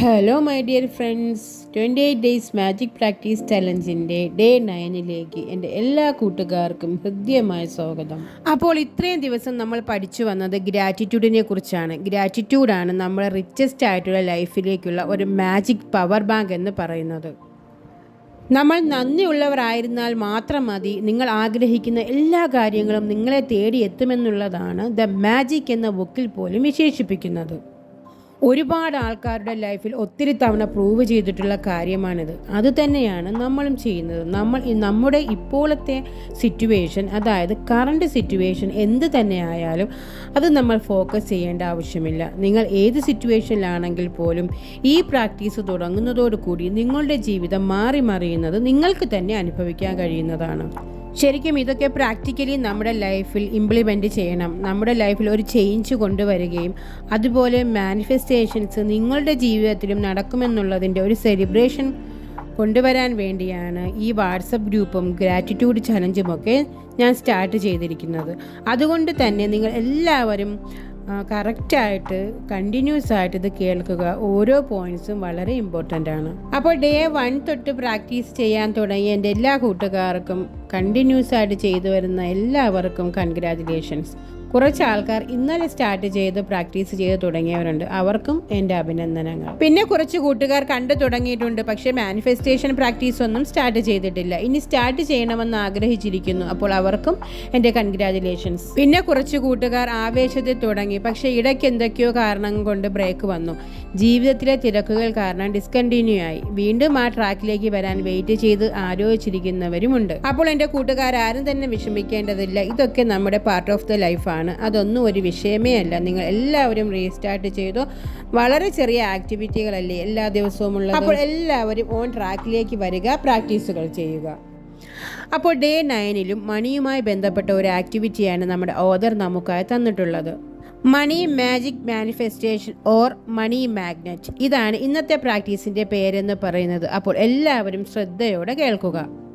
Hello my dear friends twenty eight days magic practice ചലഞ്ചിന്റെ day നയനിലേക്ക് എന്റെ എല്ലാ കൂട്ടുകാർക്കും ഹൃദ്യമായ സ്വാഗതം. അപ്പോൾ ഇത്രയും ദിവസം നമ്മൾ പഠിച്ചു വന്നത് ഗ്രാറ്റിറ്റ്യൂഡിനെ കുറിച്ചാണ്. ഗ്രാറ്റിറ്റ്യൂഡാണ് നമ്മുടെ റിച്ചസ്റ്റ് ആയിട്ടുള്ള ലൈഫിലേക്കുള്ള ഒരു മാജിക് പവർ ബാങ്ക് എന്ന് പറയുന്നത്. നമ്മൾ നന്ദിയുള്ളവരായിരുന്നാൽ മാത്രം മതി. നിങ്ങൾ ആഗ്രഹിക്കുന്ന എല്ലാ കാര്യങ്ങളും നിങ്ങളെ തേടി എത്തുമെന്നുള്ളതാണ് ദ മാജിക് എന്ന ബുക്കിൽ പോലും വിശേഷിപ്പിക്കുന്നത്. ഒരുപാട് ആൾക്കാരുടെ ലൈഫിൽ ഒത്തിരി തവണ പ്രൂവ് ചെയ്തിട്ടുള്ള കാര്യമാണിത്. അതുതന്നെയാണ് നമ്മളും ചെയ്യുന്നത്. നമ്മൾ നമ്മുടെ ഇപ്പോഴത്തെ സിറ്റുവേഷൻ അതായത് കറണ്ട് സിറ്റുവേഷൻ എന്ത് തന്നെ ആയാലും അത് നമ്മൾ ഫോക്കസ് ചെയ്യേണ്ട ആവശ്യമില്ല. നിങ്ങൾ ഏത് സിറ്റുവേഷനിലാണെങ്കിൽ പോലും ഈ പ്രാക്ടീസ് തുടങ്ങുന്നതോടുകൂടി നിങ്ങളുടെ ജീവിതം മാറി മറിയുന്നത് നിങ്ങൾക്ക് തന്നെ അനുഭവിക്കാൻ കഴിയുന്നതാണ്. ശരിക്കും ഇതൊക്കെ പ്രാക്ടിക്കലി നമ്മുടെ ലൈഫിൽ ഇംപ്ലിമെന്റ് ചെയ്യണം. നമ്മുടെ ലൈഫിൽ ഒരു ചേഞ്ച് കൊണ്ടുവരികയും അതുപോലെ മാനിഫെസ്റ്റേഷൻസ് നിങ്ങളുടെ ജീവിതത്തിലും നടക്കുമെന്നുള്ളതിന്റെ ഒരു സെലിബ്രേഷൻ കൊണ്ടുവരാൻ വേണ്ടിയാണ് ഈ വാട്സപ്പ് ഗ്രൂപ്പും ഗ്രാറ്റിറ്റ്യൂഡ് ചലഞ്ചുമൊക്കെ ഞാൻ സ്റ്റാർട്ട് ചെയ്തിരിക്കുന്നത്. അതുകൊണ്ട് തന്നെ നിങ്ങൾ എല്ലാവരും കറക്റ്റായിട്ട് കണ്ടിന്യൂസ് ആയിട്ട് ഇത് കേൾക്കുക ഓരോ പോയിന്റ്സും വളരെ ഇമ്പോർട്ടന്റ് ആണ്. അപ്പോൾ ഡേ വൺ തൊട്ട് പ്രാക്ടീസ് ചെയ്യാൻ തുടങ്ങിയ എന്റെ എല്ലാ കൂട്ടുകാർക്കും കണ്ടിന്യൂസ് ആയിട്ട് ചെയ്തു വരുന്ന എല്ലാവർക്കും കൺഗ്രാറ്റുലേഷൻസ് കുറച്ച് ആൾക്കാർ ഇന്നലെ സ്റ്റാർട്ട് ചെയ്ത് പ്രാക്ടീസ് ചെയ്ത് തുടങ്ങിയവരുണ്ട്. അവർക്കും എന്റെ അഭിനന്ദനങ്ങൾ. പിന്നെ കുറച്ച് കൂട്ടുകാർ കണ്ടു തുടങ്ങിയിട്ടുണ്ട്. പക്ഷേ മാനിഫെസ്റ്റേഷൻ പ്രാക്ടീസ് ഒന്നും സ്റ്റാർട്ട് ചെയ്തിട്ടില്ല. ഇനി സ്റ്റാർട്ട് ചെയ്യണമെന്ന് ആഗ്രഹിച്ചിരിക്കുന്നു. അപ്പോൾ അവർക്കും എന്റെ കൺഗ്രാജുലേഷൻസ് പിന്നെ കുറച്ച് കൂട്ടുകാർ ആവേശത്തിൽ തുടങ്ങി. പക്ഷേ ഇടയ്ക്ക് എന്തൊക്കെയോ കാരണം കൊണ്ട് ബ്രേക്ക് വന്നു. ജീവിതത്തിലെ തിരക്കുകൾ കാരണം ഡിസ്കണ്ടിന്യൂ ആയി. വീണ്ടും ആ ട്രാക്കിലേക്ക് വരാൻ വെയിറ്റ് ചെയ്ത് ആലോചിച്ചിരിക്കുന്നവരുമുണ്ട്. അപ്പോൾ എന്റെ കൂട്ടുകാരും തന്നെ വിഷമിക്കേണ്ടതില്ല. ഇതൊക്കെ നമ്മുടെ പാർട്ട് ഓഫ് ദ ലൈഫാണ് അതൊന്നും ഒരു വിഷയമേ അല്ല. നിങ്ങൾ എല്ലാവരും റീസ്റ്റാർട്ട് ചെയ്തു. വളരെ ചെറിയ ആക്ടിവിറ്റികളല്ലേ എല്ലാ ദിവസവും ഉള്ളത് അപ്പോൾ എല്ലാവരും ഓൺ ട്രാക്കിലേക്ക് വരിക പ്രാക്ടീസുകൾ ചെയ്യുക. അപ്പോൾ ഡേ നയനിലും മണിയുമായി ബന്ധപ്പെട്ട ഒരു ആക്ടിവിറ്റിയാണ് നമ്മുടെ ഓദർ നമുക്കായി തന്നിട്ടുള്ളത്. Money magic manifestation or money magnet ഇതാണ് ഇന്നത്തെ പ്രാക്ടീസിന്റെ പേരെന്ന് പറയുന്നത്. അപ്പോൾ എല്ലാവരും ശ്രദ്ധയോടെ കേൾക്കുക.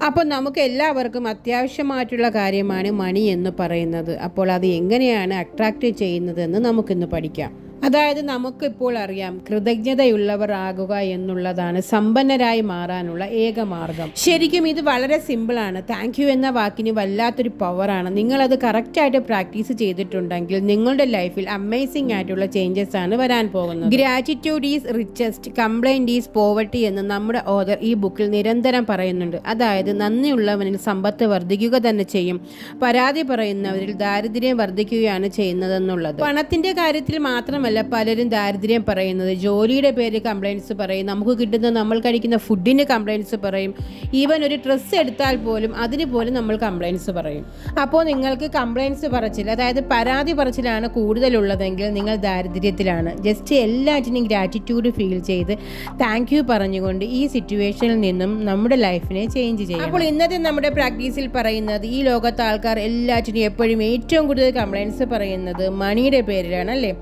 അപ്പോൾ നമുക്ക് എല്ലാവർക്കും അത്യാവശ്യമായിട്ടുള്ള കാര്യമാണ് മണി എന്ന് പറയുന്നത്. അപ്പോൾ അത് എങ്ങനെയാണ് അട്രാക്റ്റ് ചെയ്യുന്നതെന്ന് നമുക്കിന്ന് പഠിക്കാം. അതായത് നമുക്കിപ്പോൾ അറിയാം കൃതജ്ഞതയുള്ളവർ ആകുക എന്നുള്ളതാണ് സമ്പന്നരായി മാറാനുള്ള ഏക മാർഗം. ശരിക്കും ഇത് വളരെ സിമ്പിളാണ് താങ്ക് യു എന്ന വാക്കിന് വല്ലാത്തൊരു പവറാണ് നിങ്ങളത് കറക്റ്റായിട്ട് പ്രാക്ടീസ് ചെയ്തിട്ടുണ്ടെങ്കിൽ നിങ്ങളുടെ ലൈഫിൽ അമേസിംഗ് ആയിട്ടുള്ള ചേഞ്ചസ് ആണ് വരാൻ പോകുന്നത്. Gratitude is richest complaint is poverty എന്ന് നമ്മുടെ ഓദർ ഈ ബുക്കിൽ നിരന്തരം പറയുന്നുണ്ട്. അതായത് നന്ദിയുള്ളവനിൽ സമ്പത്ത് വർദ്ധിക്കുക തന്നെ ചെയ്യും. പരാതി പറയുന്നവരിൽ ദാരിദ്ര്യം വർദ്ധിക്കുകയാണ് ചെയ്യുന്നതെന്നുള്ളത്. പണത്തിന്റെ കാര്യത്തിൽ മാത്രമല്ല പലരും ദാരിദ്ര്യം പറയുന്നത്. ജോലിയുടെ പേര് കംപ്ലയിൻസ് പറയും. നമുക്ക് കിട്ടുന്ന നമ്മൾ കഴിക്കുന്ന ഫുഡിന് കംപ്ലയിൻസ് പറയും. ഈവൻ ഒരു ഡ്രസ്സ് എടുത്താൽ പോലും അതിന് പോലും നമ്മൾ കംപ്ലയിൻസ് പറയും. അപ്പോൾ നിങ്ങൾക്ക് കംപ്ലയിൻസ് പറച്ചിൽ അതായത് പരാതി പറച്ചിലാണ് കൂടുതലുള്ളതെങ്കിൽ നിങ്ങൾ ദാരിദ്ര്യത്തിലാണ്. ജസ്റ്റ് എല്ലാറ്റിനും ഗ്രാറ്റിറ്റ്യൂഡ് ഫീൽ ചെയ്ത് താങ്ക് യു പറഞ്ഞുകൊണ്ട് ഈ സിറ്റുവേഷനിൽ നിന്നും നമ്മുടെ ലൈഫിനെ ചേഞ്ച് ചെയ്യും അപ്പോൾ ഇന്നത്തെ നമ്മുടെ പ്രാക്ടീസിൽ പറയുന്നത് ഈ ലോകത്തെ ആൾക്കാർ എല്ലാറ്റിനും എപ്പോഴും ഏറ്റവും കൂടുതൽ കംപ്ലയിൻസ് പറയുന്നത് മണിയുടെ പേരിലാണ് അല്ലേ?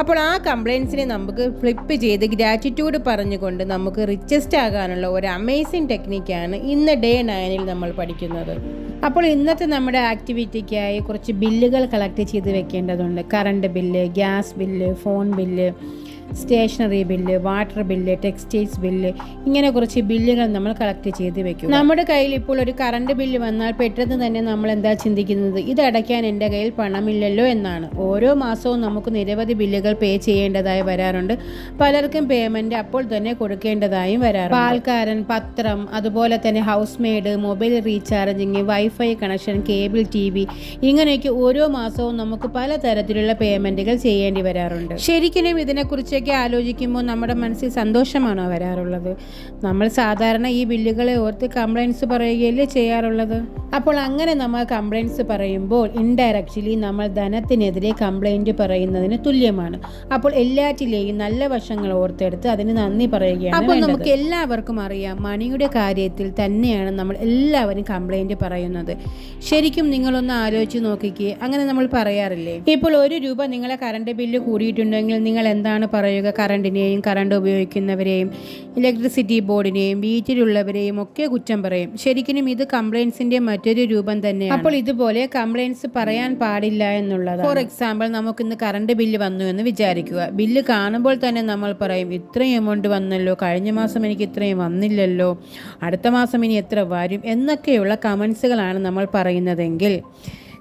അപ്പോൾ ആ കംപ്ലയിൻസിനെ നമുക്ക് ഫ്ലിപ്പ് ചെയ്ത് ഗ്രാറ്റിറ്റ്യൂഡ് പറഞ്ഞുകൊണ്ട് നമുക്ക് റിച്ചസ്റ്റ് ആകാനുള്ള ഒരു അമേസിങ് ടെക്നിക്കാണ് ഇന്ന് ഡേ നയനിൽ നമ്മൾ പഠിക്കുന്നത്. അപ്പോൾ ഇന്നത്തെ നമ്മുടെ ആക്ടിവിറ്റിക്കായി കുറച്ച് ബില്ലുകൾ കളക്ട് ചെയ്ത് വെക്കേണ്ടതുണ്ട്. Current bill gas bill phone bill stationery bill water bill textiles bill ഇങ്ങനെ കുറച്ച് ബില്ലുകൾ നമ്മൾ കളക്ട് ചെയ്ത് വെക്കും നമ്മുടെ കയ്യിൽ ഇപ്പോൾ ഒരു കറണ്ട് ബില്ല് വന്നാൽ പെട്ടെന്ന് തന്നെ നമ്മൾ എന്താ ചിന്തിക്കുന്നത്? ഇത് അടയ്ക്കാൻ എന്റെ കയ്യിൽ പണമില്ലല്ലോ എന്നാണ്. ഓരോ മാസവും നമുക്ക് നിരവധി ബില്ലുകൾ പേ ചെയ്യേണ്ടതായി വരാറുണ്ട്. പലർക്കും പേയ്മെന്റ് അപ്പോൾ തന്നെ കൊടുക്കേണ്ടതായും വരാറുണ്ട്. പാൽക്കാരൻ പത്രം അതുപോലെ തന്നെ house maid mobile recharging wifi connection cable T V ഇങ്ങനെയൊക്കെ ഓരോ മാസവും നമുക്ക് പലതരത്തിലുള്ള പേയ്മെന്റുകൾ ചെയ്യേണ്ടി വരാറുണ്ട്. ശരിക്കും ഇതിനെക്കുറിച്ചൊക്കെ ആലോചിക്കുമ്പോൾ നമ്മുടെ മനസ്സിൽ സന്തോഷമാണോ വരാറുള്ളത്? നമ്മൾ സാധാരണ ഈ ബില്ലുകളെ ഓർത്ത് കംപ്ലൈൻസ് പറയുകയല്ലേ ചെയ്യാറുള്ളത്? അപ്പോൾ അങ്ങനെ നമ്മൾ കംപ്ലൈൻസ് പറയുമ്പോൾ ഇൻഡയറക്റ്റ്ലി നമ്മൾ ധനത്തിനെതിരെ കംപ്ലൈന്റ് പറയുന്നതിന് തുല്യമാണ്. അപ്പോൾ എല്ലാറ്റിലെയും നല്ല വശങ്ങൾ ഓർത്തെടുത്ത് അതിന് നന്ദി പറയുകയാണ് അപ്പോൾ നമുക്ക് എല്ലാവർക്കും അറിയാം മണിയുടെ കാര്യത്തിൽ തന്നെയാണ് നമ്മൾ എല്ലാവരും കംപ്ലൈന്റ് പറയുന്നത്. ശരിക്കും നിങ്ങളൊന്ന് ആലോചിച്ച് നോക്കിക്കേ അങ്ങനെ നമ്മൾ പറയാറില്ലേ? ഇപ്പോൾ ഒരു രൂപ നിങ്ങളെ കറണ്ട് ബില്ല് കൂടിയിട്ടുണ്ടെങ്കിൽ നിങ്ങൾ എന്താണ് പറയുന്നത് പറയുക കറണ്ടിനെയും കറണ്ട് ഉപയോഗിക്കുന്നവരെയും ഇലക്ട്രിസിറ്റി ബോർഡിനെയും വീട്ടിലുള്ളവരെയും ഒക്കെ കുറ്റം പറയും. ശരിക്കും ഇത് കംപ്ലയിൻസിന്റെ മറ്റൊരു രൂപം തന്നെ അപ്പോൾ ഇതുപോലെ കംപ്ലയിൻസ് പറയാൻ പാടില്ല എന്നുള്ളത് ഫോർ എക്സാമ്പിൾ നമുക്ക് ഇന്ന് കറണ്ട് ബില്ല് വന്നു എന്ന് വിചാരിക്കുക. ബില്ല് കാണുമ്പോൾ തന്നെ നമ്മൾ പറയും ഇത്രയും എമൗണ്ട് വന്നല്ലോ കഴിഞ്ഞ മാസം എനിക്ക് ഇത്രയും വന്നില്ലല്ലോ അടുത്ത മാസം ഇനി എത്ര വരും? എന്നൊക്കെയുള്ള കമൻസുകളാണ് നമ്മൾ പറയുന്നതെങ്കിൽ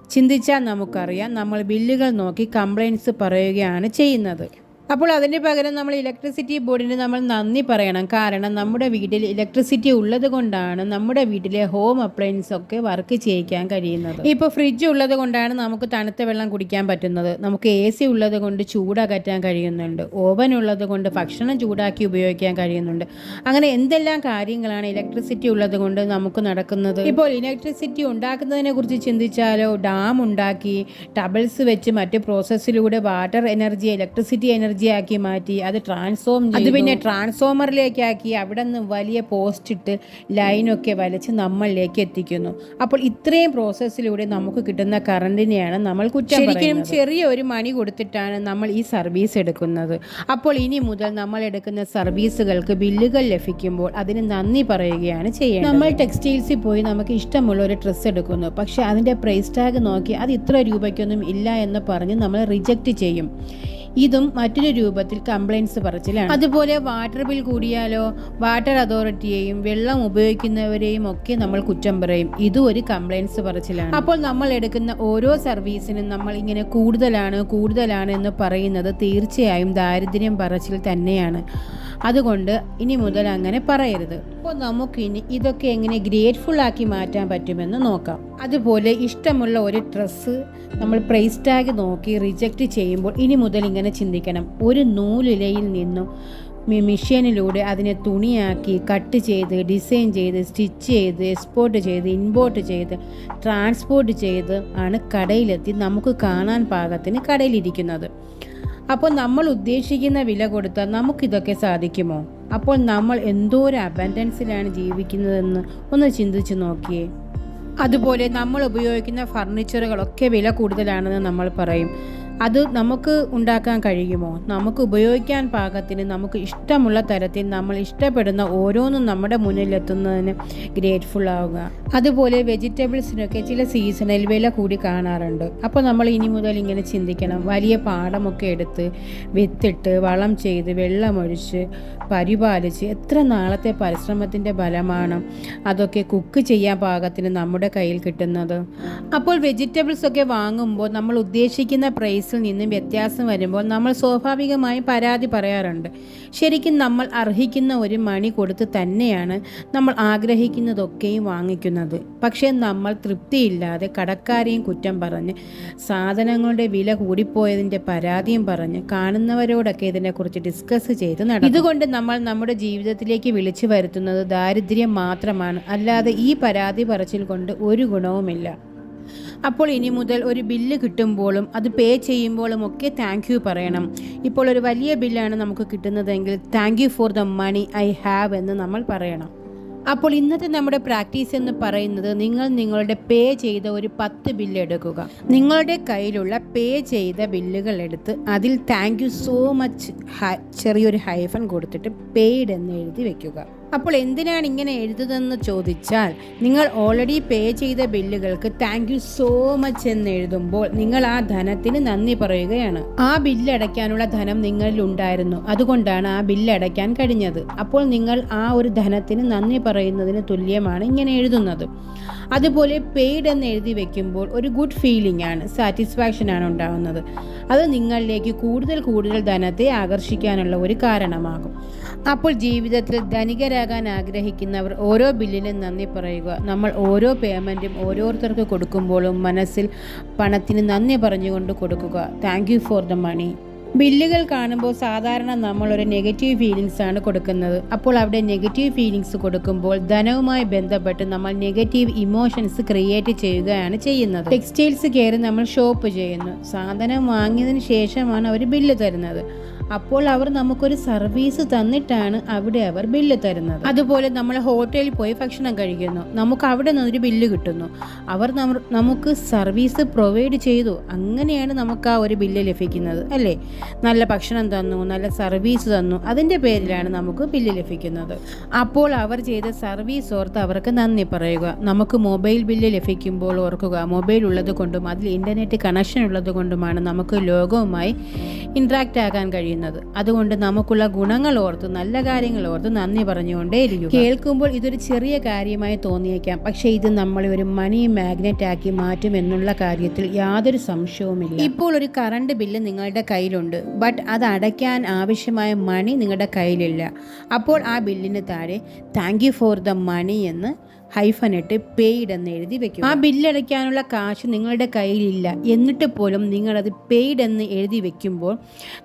ചിന്തിച്ചാൽ നമുക്കറിയാം നമ്മൾ ബില്ലുകൾ നോക്കി കംപ്ലയിൻസ് പറയുകയാണ് ചെയ്യുന്നത്. അപ്പോൾ അതിന് പകരം നമ്മൾ ഇലക്ട്രിസിറ്റി ബോർഡിന് നമ്മൾ നന്ദി പറയണം. കാരണം നമ്മുടെ വീട്ടിൽ ഇലക്ട്രിസിറ്റി ഉള്ളത് കൊണ്ടാണ് നമ്മുടെ വീട്ടിലെ ഹോം അപ്ലയൻസ് ഒക്കെ വർക്ക് ചെയ്യിക്കാൻ കഴിയുന്നത്. ഇപ്പോൾ ഫ്രിഡ്ജ് ഉള്ളത് കൊണ്ടാണ് നമുക്ക് തണുത്ത വെള്ളം കുടിക്കാൻ പറ്റുന്നത്. നമുക്ക് എ സി ഉള്ളത് കൊണ്ട് ചൂടകറ്റാൻ കഴിയുന്നുണ്ട്. ഓവൻ ഉള്ളത് കൊണ്ട് ഭക്ഷണം ചൂടാക്കി ഉപയോഗിക്കാൻ കഴിയുന്നുണ്ട്. അങ്ങനെ എന്തെല്ലാം കാര്യങ്ങളാണ് ഇലക്ട്രിസിറ്റി ഉള്ളത് കൊണ്ട് നമുക്ക് നടക്കുന്നത്? ഇപ്പോൾ ഇലക്ട്രിസിറ്റി ഉണ്ടാക്കുന്നതിനെ കുറിച്ച് ചിന്തിച്ചാലോ? ഡാം ഉണ്ടാക്കി ടബിൾസ് വെച്ച് മറ്റ് പ്രോസസ്സിലൂടെ വാട്ടർ എനർജി ഇലക്ട്രിസിറ്റി എനർജി ആക്കി മാറ്റി അത് ട്രാൻസ്ഫോം അത് പിന്നെ ട്രാൻസ്ഫോമറിലേക്കാക്കി അവിടെ നിന്ന് വലിയ പോസ്റ്റ് ഇട്ട് ലൈനൊക്കെ വലിച്ച് നമ്മളിലേക്ക് എത്തിക്കുന്നു. അപ്പോൾ ഇത്രയും പ്രോസസ്സിലൂടെ നമുക്ക് കിട്ടുന്ന കറണ്ടിനെയാണ് നമ്മൾ കുറ്റം ശരിക്കും ചെറിയ ഒരു മണി കൊടുത്തിട്ടാണ് നമ്മൾ ഈ സർവീസ് എടുക്കുന്നത്. അപ്പോൾ ഇനി മുതൽ നമ്മൾ എടുക്കുന്ന സർവീസുകൾക്ക് ബില്ലുകൾ ലഭിക്കുമ്പോൾ അതിന് നന്ദി പറയുകയാണ് ചെയ്യുന്നത് നമ്മൾ ടെക്സ്റ്റൈൽസിൽ പോയി നമുക്ക് ഇഷ്ടമുള്ള ഒരു ഡ്രസ്സ് എടുക്കുന്നു. പക്ഷെ അതിന്റെ പ്രൈസ് ടാഗ് നോക്കി അത് ഇത്ര രൂപയ്ക്കൊന്നും ഇല്ല എന്ന് പറഞ്ഞ് നമ്മൾ റിജക്റ്റ് ചെയ്യും. ഇതും മറ്റൊരു രൂപത്തിൽ കംപ്ലൈൻസ് പറച്ചിലാണ്. അതുപോലെ വാട്ടർ ബിൽ കൂടിയാലോ വാട്ടർ അതോറിറ്റിയെയും വെള്ളം ഉപയോഗിക്കുന്നവരെയും ഒക്കെ നമ്മൾ കുറ്റം പറയും. ഇതും ഒരു കംപ്ലൈൻസ് പറച്ചിലാണ്. അപ്പോൾ നമ്മൾ എടുക്കുന്ന ഓരോ സർവീസിനും നമ്മൾ ഇങ്ങനെ കൂടുതലാണ് കൂടുതലാണ് എന്ന് പറയുന്നത് തീർച്ചയായും ദാരിദ്ര്യം പറച്ചിൽ തന്നെയാണ്. അതുകൊണ്ട് ഇനി മുതൽ അങ്ങനെ പറയരുത്. അപ്പോൾ നമുക്കിനി ഇതൊക്കെ എങ്ങനെ ഗ്രേറ്റ്ഫുൾ ആക്കി മാറ്റാൻ പറ്റുമെന്ന് നോക്കാം. അതുപോലെ ഇഷ്ടമുള്ള ഒരു ഡ്രസ്സ് നമ്മൾ പ്രൈസ് ടാഗ് നോക്കി റിജക്റ്റ് ചെയ്യുമ്പോൾ ഇനി മുതൽ ഇങ്ങനെ ചിന്തിക്കണം. ഒരു നൂലിലയിൽ നിന്നും മെഷീനിലൂടെ അതിനെ തുണിയാക്കി കട്ട് ചെയ്ത് ഡിസൈൻ ചെയ്ത് സ്റ്റിച്ച് ചെയ്ത് എക്സ്പോർട്ട് ചെയ്ത് ഇമ്പോർട്ട് ചെയ്ത് ട്രാൻസ്പോർട്ട് ചെയ്ത് ആണ് കടയിലെത്തി നമുക്ക് കാണാൻ പാകത്തിന് കടയിലിരിക്കുന്നത്. അപ്പോൾ നമ്മൾ ഉദ്ദേശിക്കുന്ന വില കൊടുത്താൽ നമുക്കിതൊക്കെ സാധിക്കുമോ? അപ്പോൾ നമ്മൾ എന്തോ ഒരു അബൻഡൻസിലാണ് ജീവിക്കുന്നതെന്ന് ഒന്ന് ചിന്തിച്ചു നോക്കിയേ. അതുപോലെ നമ്മൾ ഉപയോഗിക്കുന്ന ഫർണിച്ചറുകളൊക്കെ വില കൂടുതലാണെന്ന് നമ്മൾ പറയും. അത് നമുക്ക് ഉണ്ടാക്കാൻ കഴിയുമോ? നമുക്ക് ഉപയോഗിക്കാൻ പാകത്തിന് നമുക്ക് ഇഷ്ടമുള്ള തരത്തിൽ നമ്മൾ ഇഷ്ടപ്പെടുന്ന ഓരോന്നും നമ്മുടെ മുന്നിലെത്തുന്നതിന് ഗ്രേറ്റ്ഫുൾ ആവുക. അതുപോലെ വെജിറ്റബിൾസിനൊക്കെ ചില സീസണിൽ വില കൂടി കാണാറുണ്ട്. അപ്പോൾ നമ്മൾ ഇനി മുതൽ ഇങ്ങനെ ചിന്തിക്കണം. വലിയ പാടമൊക്കെ എടുത്ത് വിത്തിട്ട് വളം ചെയ്ത് വെള്ളമൊഴിച്ച് പരിപാലിച്ച് എത്ര നാളത്തെ പരിശ്രമത്തിന്റെ ഫലമാണ് അതൊക്കെ കുക്ക് ചെയ്യാൻ പാകത്തിന് നമ്മുടെ കയ്യിൽ കിട്ടുന്നത്? അപ്പോൾ വെജിറ്റബിൾസ് ഒക്കെ വാങ്ങുമ്പോൾ നമ്മൾ ഉദ്ദേശിക്കുന്ന പ്രൈസിൽ നിന്നും വ്യത്യാസം വരുമ്പോൾ നമ്മൾ സ്വാഭാവികമായും പരാതി പറയാറുണ്ട്. ശരിക്കും നമ്മൾ അർഹിക്കുന്ന ഒരു മണി കൊടുത്ത് തന്നെയാണ് നമ്മൾ ആഗ്രഹിക്കുന്നതൊക്കെയും വാങ്ങിക്കുന്നത്. പക്ഷേ നമ്മൾ തൃപ്തിയില്ലാതെ കടക്കാരെയും കുറ്റം പറഞ്ഞ് സാധനങ്ങളുടെ വില കൂടിപ്പോയതിന്റെ പരാതിയും പറഞ്ഞ് കാണുന്നവരോടൊക്കെ ഇതിനെക്കുറിച്ച് ഡിസ്കസ് ചെയ്ത് നടക്കും ഇതുകൊണ്ട് നമ്മൾ നമ്മുടെ ജീവിതത്തിലേക്ക് വിളിച്ചു വരുത്തുന്നത് ദാരിദ്ര്യം മാത്രമാണ്. അല്ലാതെ ഈ പരാതി പറച്ചിൽ കൊണ്ട് ഒരു ഗുണവുമില്ല. അപ്പോൾ ഇനി മുതൽ ഒരു ബില്ല് കിട്ടുമ്പോഴും അത് പേ ചെയ്യുമ്പോഴും ഒക്കെ താങ്ക് യു പറയണം. ഇപ്പോൾ ഒരു വലിയ ബില്ലാണ് നമുക്ക് കിട്ടുന്നതെങ്കിൽ thank you for the money I have എന്ന് നമ്മൾ പറയണം. അപ്പോൾ ഇന്നത്തെ നമ്മുടെ പ്രാക്ടീസ് എന്ന് പറയുന്നത് നിങ്ങൾ നിങ്ങളുടെ പേ ചെയ്ത ഒരു പത്ത് ബില്ല് എടുക്കുക. നിങ്ങളുടെ കയ്യിലുള്ള പേ ചെയ്ത ബില്ലുകൾ എടുത്ത് അതിൽ താങ്ക് യു സോ മച്ച് ചെറിയൊരു ഹൈഫൺ കൊടുത്തിട്ട് പെയ്ഡ് എന്ന് എഴുതി വെക്കുക. അപ്പോൾ എന്തിനാണ് ഇങ്ങനെ എഴുതുന്നതെന്ന് ചോദിച്ചാൽ നിങ്ങൾ ഓൾറെഡി പേ ചെയ്ത ബില്ലുകൾക്ക് താങ്ക് യു സോ മച്ച് എന്ന് എഴുതുമ്പോൾ നിങ്ങൾ ആ ധനത്തിന് നന്ദി പറയുകയാണ്. ആ ബില്ല് അടയ്ക്കാനുള്ള ധനം നിങ്ങളിൽ ഉണ്ടായിരുന്നു. അതുകൊണ്ടാണ് ആ ബില്ല് അടയ്ക്കാൻ കഴിഞ്ഞത്. അപ്പോൾ നിങ്ങൾ ആ ഒരു ധനത്തിന് നന്ദി പറയുന്നതിന് തുല്യമാണ് ഇങ്ങനെ എഴുതുന്നത്. അതുപോലെ പെയ്ഡ് എന്ന് എഴുതി വെക്കുമ്പോൾ ഒരു ഗുഡ് ഫീലിംഗ് ആണ് സാറ്റിസ്ഫാക്ഷൻ ആണ് ഉണ്ടാകുന്നത്. അത് നിങ്ങളിലേക്ക് കൂടുതൽ കൂടുതൽ ധനത്തെ ആകർഷിക്കാനുള്ള ഒരു കാരണമാകും. അപ്പോൾ ജീവിതത്തിൽ ധനികരാകാൻ ആഗ്രഹിക്കുന്നവർ ഓരോ ബില്ലിനും നന്ദി പറയുക. നമ്മൾ ഓരോ പേയ്മെന്റും ഓരോരുത്തർക്ക് കൊടുക്കുമ്പോഴും മനസ്സിൽ പണത്തിന് നന്ദി പറഞ്ഞുകൊണ്ട് കൊടുക്കുക. താങ്ക് ഫോർ ദ മണി ബില്ലുകൾ കാണുമ്പോൾ സാധാരണ നമ്മൾ ഒരു നെഗറ്റീവ് ഫീലിങ്സ് ആണ് കൊടുക്കുന്നത്. അപ്പോൾ അവിടെ നെഗറ്റീവ് ഫീലിങ്സ് കൊടുക്കുമ്പോൾ ധനവുമായി ബന്ധപ്പെട്ട് നമ്മൾ നെഗറ്റീവ് ഇമോഷൻസ് ക്രിയേറ്റ് ചെയ്യുകയാണ് ചെയ്യുന്നത്. ടെക്സ്റ്റൈൽസ് കയറി നമ്മൾ ഷോപ്പ് ചെയ്യുന്നു. സാധനം വാങ്ങിയതിന് ശേഷമാണ് അവർ ബില്ല് തരുന്നത്. അപ്പോൾ അവർ നമുക്കൊരു സർവീസ് തന്നിട്ടാണ് അവിടെ അവർ ബില്ല് തരുന്നത്. അതുപോലെ നമ്മൾ ഹോട്ടലിൽ പോയി ഭക്ഷണം കഴിക്കുന്നു. നമുക്ക് അവിടെ നിന്നൊരു ബില്ല് കിട്ടുന്നു. അവർ നമുക്ക് സർവീസ് പ്രൊവൈഡ് ചെയ്തു. അങ്ങനെയാണ് നമുക്ക് ആ ഒരു ബില്ല് ലഭിക്കുന്നത് അല്ലേ? നല്ല ഭക്ഷണം തന്നു നല്ല സർവീസ് തന്നു. അതിന്റെ പേരിലാണ് നമുക്ക് ബില്ല് ലഭിക്കുന്നത്. അപ്പോൾ അവർ ചെയ്ത സർവീസ് ഓർത്ത് അവർക്ക് നന്ദി പറയുക. നമുക്ക് മൊബൈൽ ബില്ല് ലഭിക്കുമ്പോൾ ഓർക്കുക. മൊബൈൽ ഉള്ളത് കൊണ്ടും അതിൽ ഇന്റർനെറ്റ് കണക്ഷൻ ഉള്ളത് കൊണ്ടുമാണ് നമുക്ക് ലോകവുമായി ഇൻട്രാക്റ്റ് ആകാൻ കഴിയുന്നത്. അതുകൊണ്ട് നമുക്കുള്ള ഗുണങ്ങൾ ഓർത്ത് നല്ല കാര്യങ്ങൾ ഓർത്ത് നന്ദി പറഞ്ഞുകൊണ്ടേ ഇരിക്കും കേൾക്കുമ്പോൾ ഇതൊരു ചെറിയ കാര്യമായി തോന്നിയേക്കാം. പക്ഷേ ഇത് നമ്മളെ ഒരു മണി മാഗ്നറ്റ് ആക്കി മാറ്റും എന്നുള്ള കാര്യത്തിൽ യാതൊരു സംശയവുമില്ല. ഇപ്പോൾ ഒരു കറണ്ട് ബില്ല് നിങ്ങളുടെ കയ്യിലുണ്ട്. ബട്ട് അത് അടയ്ക്കാൻ ആവശ്യമായ മണി നിങ്ങളുടെ കയ്യിലില്ല. അപ്പോൾ ആ ബില്ലിന് താഴെ താങ്ക് ഫോർ ദ മണി എന്ന് ഹൈഫൻ ഇട്ട് പെയ്ഡ് എന്ന് എഴുതി വെക്കുക ആ ബില്ലടയ്ക്കാനുള്ള കാശ് നിങ്ങളുടെ കയ്യിലില്ല. എന്നിട്ട് പോലും നിങ്ങളത് പെയ്ഡ് എന്ന് എഴുതി വെക്കുമ്പോൾ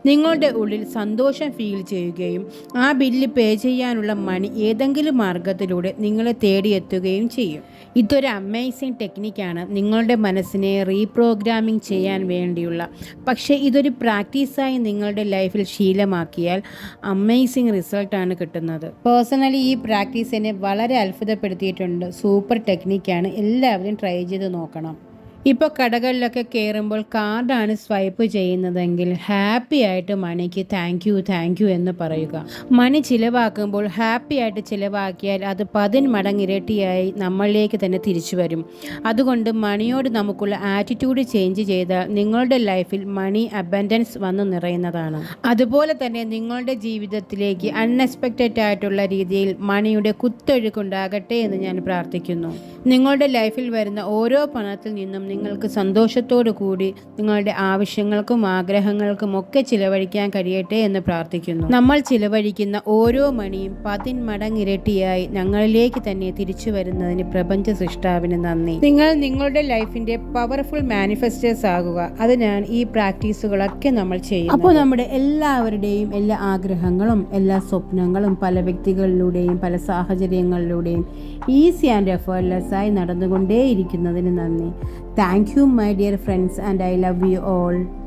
നിങ്ങളുടെ ഉള്ളിൽ സന്തോഷം ഫീൽ ചെയ്യുകയും ആ ബില്ല് പേ ചെയ്യാനുള്ള മണി ഏതെങ്കിലും മാർഗത്തിലൂടെ നിങ്ങളെ തേടിയെത്തുകയും ചെയ്യും. ഇതൊരു അമേസിങ് ടെക്നിക്കാണ് നിങ്ങളുടെ മനസ്സിനെ റീപ്രോഗ്രാമിംഗ് ചെയ്യാൻ വേണ്ടിയുള്ള. പക്ഷേ ഇതൊരു പ്രാക്ടീസായി നിങ്ങളുടെ ലൈഫിൽ ശീലമാക്കിയാൽ അമേസിങ് റിസൾട്ടാണ് കിട്ടുന്നത്. പേഴ്സണലി ഈ പ്രാക്ടീസിനെ വളരെ അത്ഭുതപ്പെടുത്തിയിട്ടുണ്ട്. സൂപ്പർ ടെക്നിക്കാണ്. എല്ലാവരും ട്രൈ ചെയ്ത് നോക്കണം. ഇപ്പോൾ കടകളിലൊക്കെ കയറുമ്പോൾ കാർഡാണ് സ്വൈപ്പ് ചെയ്യുന്നതെങ്കിൽ ഹാപ്പി ആയിട്ട് മണിക്ക് താങ്ക് യു താങ്ക് യു എന്ന് പറയുക. മണി ചിലവാക്കുമ്പോൾ ഹാപ്പി ആയിട്ട് ചിലവാക്കിയാൽ അത് പതിന് മടങ്ങ് ഇരട്ടിയായി നമ്മളിലേക്ക് തന്നെ തിരിച്ചു വരും. അതുകൊണ്ട് മണിയോട് നമുക്കുള്ള ആറ്റിറ്റ്യൂഡ് ചേഞ്ച് ചെയ്താൽ നിങ്ങളുടെ ലൈഫിൽ മണി അബൻഡൻസ് വന്നു നിറയുന്നതാണ്. അതുപോലെ തന്നെ നിങ്ങളുടെ ജീവിതത്തിലേക്ക് അൺഎക്സ്പെക്റ്റഡ് ആയിട്ടുള്ള രീതിയിൽ മണിയുടെ കുത്തൊഴുക്കുണ്ടാകട്ടെ എന്ന് ഞാൻ പ്രാർത്ഥിക്കുന്നു. നിങ്ങളുടെ ലൈഫിൽ വരുന്ന ഓരോ പണത്തിൽ നിന്നും നിങ്ങൾക്ക് സന്തോഷത്തോടു കൂടി നിങ്ങളുടെ ആവശ്യങ്ങൾക്കും ആഗ്രഹങ്ങൾക്കും ഒക്കെ ചിലവഴിക്കാൻ കഴിയട്ടെ എന്ന് പ്രാർത്ഥിക്കുന്നു. നമ്മൾ ചിലവഴിക്കുന്ന ഓരോ മണിയും പതിൻ മടങ്ങിരട്ടിയായി ഞങ്ങളിലേക്ക് തന്നെ തിരിച്ചു വരുന്നതിന് പ്രപഞ്ച സൃഷ്ടാവിന് നന്ദി. നിങ്ങൾ നിങ്ങളുടെ ലൈഫിന്റെ പവർഫുൾ മാനിഫെസ്റ്റേഴ്സ് ആകുക. അതിനാണ് ഈ പ്രാക്ടീസുകളൊക്കെ നമ്മൾ ചെയ്യുന്നത്. അപ്പോൾ നമ്മുടെ എല്ലാവരുടെയും എല്ലാ ആഗ്രഹങ്ങളും എല്ലാ സ്വപ്നങ്ങളും പല വ്യക്തികളിലൂടെയും പല സാഹചര്യങ്ങളിലൂടെയും ഈസി ആൻഡ് എഫേർട്ട്ലെസ് ആയി നടന്നുകൊണ്ടേയിരിക്കുന്നതിന് നന്ദി. Thank you, my dear friends, and I love you all.